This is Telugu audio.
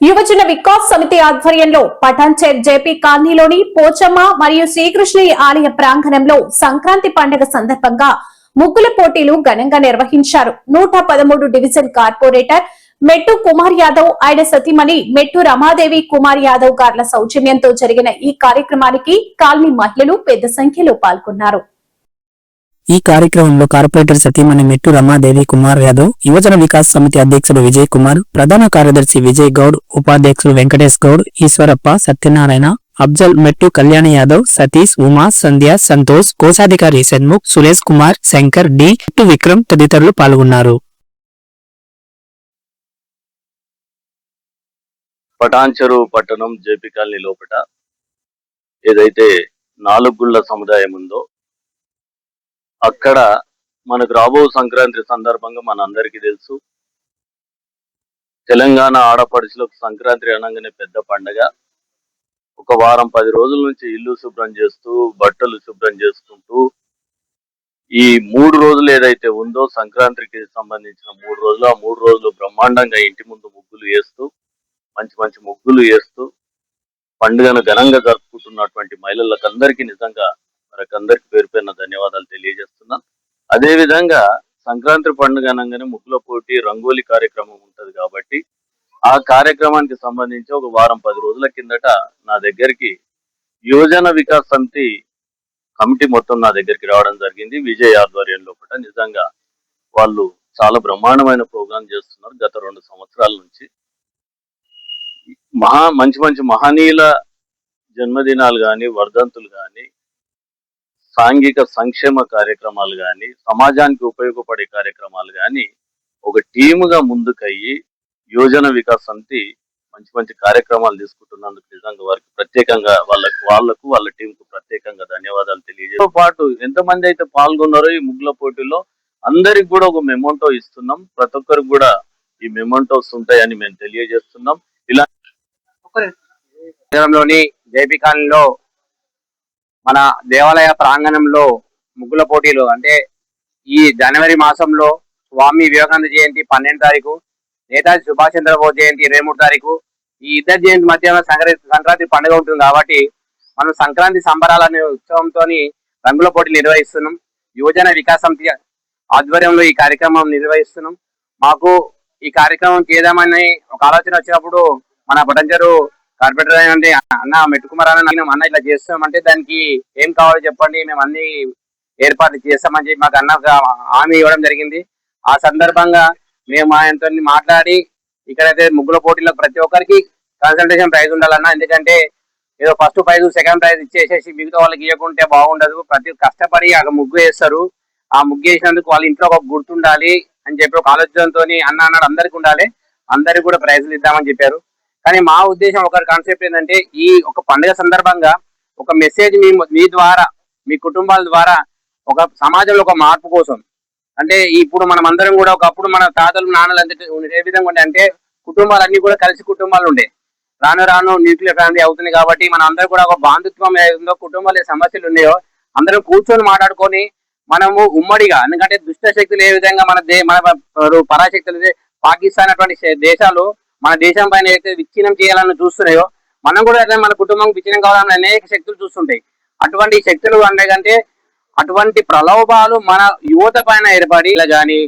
యువజన వికాస్ సమితి ఆధ్వర్యంలో పటాన్చేర్ జేపీ కాలనీలోని పోచమ్మ మరియు శ్రీకృష్ణ ఆలయ ప్రాంగణంలో సంక్రాంతి పండుగ సందర్భంగా ముగ్గుల పోటీలు ఘనంగా నిర్వహించారు. నూట పదమూడు డివిజన్ కార్పొరేటర్ మెట్టు కుమార్ యాదవ్ ఆయన సతీమణి మెట్టు రమాదేవి కుమార్ యాదవ్ గార్ల సౌజన్యంతో జరిగిన ఈ కార్యక్రమానికి కాలనీ మహిళలు పెద్ద సంఖ్యలో పాల్గొన్నారు. ఈ కార్యక్రమంలో కార్పొరేటర్ సతీమణి మెట్టు రమాదేవి కుమార్ యాదవ్ యువజన వికాస్ సమితి అధ్యక్షుడు విజయ్ కుమార్ ప్రధాన కార్యదర్శి విజయ్ గౌడ్ ఉపాధ్యక్షుడు వెంకటేష్ గౌడ్ ఈశ్వరప్ప సత్యనారాయణ అఫ్జల్ మెట్టు కళ్యాణ్ యాదవ్ సతీష్ ఉమా సంధ్య సంతోష్ కోశాధికారి షణ్ముఖ్ సురేష్ కుమార్ శంకర్ డి మెట్టు విక్రమ్ తదితరులు పాల్గొన్నారు. పటాన్చెరు పట్టణం జేపీ కాలనీ లోపట ఏదైతే నాలుగు సముదాయం ఉందో అక్కడ మనకు రాబో సంక్రాంతి సందర్భంగా మన అందరికీ తెలుసు. తెలంగాణ ఆడపడుచులకు సంక్రాంతి అనగానే పెద్ద పండగ. ఒక వారం పది రోజుల నుంచి ఇల్లు శుభ్రం చేస్తూ బట్టలు శుభ్రం చేసుకుంటూ ఈ మూడు రోజులు ఏదైతే ఉందో సంక్రాంతికి సంబంధించిన మూడు రోజులు ఆ మూడు రోజులు బ్రహ్మాండంగా ఇంటి ముందు ముగ్గులు వేస్తూ మంచి మంచి ముగ్గులు వేస్తూ పండుగను ఘనంగా జరుపుకుంటున్నటువంటి మహిళలకు అందరికీ నిజంగా మరొకందరికి పేరు పేరున ధన్యవాదాలు తెలియజేస్తున్నాను అదేవిధంగా సంక్రాంతి పండుగ అనగానే ముగ్గుల పోటీ రంగోలి కార్యక్రమం ఉంటుంది కాబట్టి ఆ కార్యక్రమానికి సంబంధించి ఒక వారం పది రోజుల కిందట నా దగ్గరికి యువజన వికాస్ సమితి కమిటీ మొత్తం నా దగ్గరికి రావడం జరిగింది. విజయ్ ఆధ్వర్యంలో కూడా నిజంగా వాళ్ళు చాలా బ్రహ్మాండమైన ప్రోగ్రాం చేస్తున్నారు గత రెండు సంవత్సరాల నుంచి. మహా మంచి మంచి మహనీయుల జన్మదినాలు కానీ వర్ధంతులు కానీ సాంఘిక సంక్షేమ కార్యక్రమాలు కానీ సమాజానికి ఉపయోగపడే కార్యక్రమాలు కానీ ఒక టీముగా ముందుకయ్యి యోజన వికాస్ సమితి మంచి మంచి కార్యక్రమాలు తీసుకుంటున్నందుకు నిజంగా వారికి ప్రత్యేకంగా వాళ్ళకు వాళ్ళకు వాళ్ళ టీంకు ప్రత్యేకంగా ధన్యవాదాలు తెలియజేస్తూ పాటు ఎంతమంది అయితే పాల్గొన్నారో ఈ ముగ్గుల పోటీలో అందరికి కూడా ఒక మెమోంటో ఇస్తున్నాం. ప్రతి ఒక్కరికి కూడా ఈ మెమోంటోస్ ఉంటాయని మేము తెలియజేస్తున్నాం. ఇలా నగరంలోని జేపీ మన దేవాలయ ప్రాంగణంలో ముగ్గుల పోటీలు అంటే ఈ జనవరి మాసంలో స్వామి వివేకానంద జయంతి పన్నెండు తారీఖు నేతాజీ సుభాష్ చంద్రబోస్ జయంతి ఇరవై మూడు తారీఖు. ఈ ఇద్దరు జయంతి మధ్య సంక్రాంతి సంక్రాంతి పండుగ ఉంటుంది కాబట్టి మనం సంక్రాంతి సంబరాలనే ఉత్సవంతో రంగుల పోటీలు నిర్వహిస్తున్నాం. యువజన వికాస్ సమితి ఆధ్వర్యంలో ఈ కార్యక్రమం నిర్వహిస్తున్నాం. మాకు ఈ కార్యక్రమం చేద్దామని ఒక ఆలోచన వచ్చినప్పుడు మన పటంజరు కార్పొరేటర్ అంటే అన్న మెట్టుకుమార్ అన్న అన్న ఇట్లా చేస్తామంటే దానికి ఏం కావాలో చెప్పండి మేము అన్ని ఏర్పాట్లు చేస్తామని చెప్పి మాకు అన్న హామీ ఇవ్వడం జరిగింది. ఆ సందర్భంగా మేము ఆయనతో మాట్లాడి ఇక్కడైతే ముగ్గుల పోటీలో ప్రతి ఒక్కరికి కన్సల్టేషన్ ప్రైజ్ ఉండాలన్నా ఎందుకంటే ఏదో ఫస్ట్ ప్రైజ్ సెకండ్ ప్రైజ్ ఇచ్చేసేసి మిగతా వాళ్ళకి ఇవ్వకుంటే బాగుండదు. ప్రతి కష్టపడి అక్కడ ముగ్గు వేస్తారు. ఆ ముగ్గు వేసినందుకు వాళ్ళ ఇంట్లో ఒక గుర్తుండాలి అని చెప్పి ఒక ఆలోచనతో అన్న అన్నాడు. అందరికి ఉండాలి. అందరికి కూడా ప్రైజ్లు ఇద్దామని చెప్పారు. కానీ మా ఉద్దేశం ఒక కాన్సెప్ట్ ఏంటంటే ఈ ఒక పండుగ సందర్భంగా ఒక మెసేజ్ మీ మీ ద్వారా మీ కుటుంబాల ద్వారా ఒక సమాజంలో ఒక మార్పు కోసం. అంటే ఇప్పుడు మనం అందరం కూడా ఒకప్పుడు మన తాతలు నాన్నలు అంటే ఏ విధంగా ఉండే అంటే కుటుంబాలన్నీ కూడా కలిసి కుటుంబాలు ఉండే. రాను రాను న్యూక్లియర్ ఫ్యామిలీ అవుతుంది కాబట్టి మన అందరూ కూడా ఒక బాంధుత్వం ఏదో కుటుంబాలు సమస్యలు ఉన్నాయో అందరం కూర్చొని మాట్లాడుకొని మనము ఉమ్మడిగా ఎందుకంటే దుష్ట శక్తులు ఏ విధంగా మన దే మన పరాశక్తులు పాకిస్తాన్ అటువంటి దేశాలు మన దేశం పైన అయితే విచ్ఛిన్నం చేయాలని చూస్తున్నాయో మనం కూడా అట్లా మన కుటుంబం విచ్ఛిన్నం కావాలని అనేక శక్తులు చూస్తుంటాయి. అటువంటి శక్తులు అంటే అటువంటి ప్రలోభాలు మన యువత పైన ఏర్పడి ఇలా గాని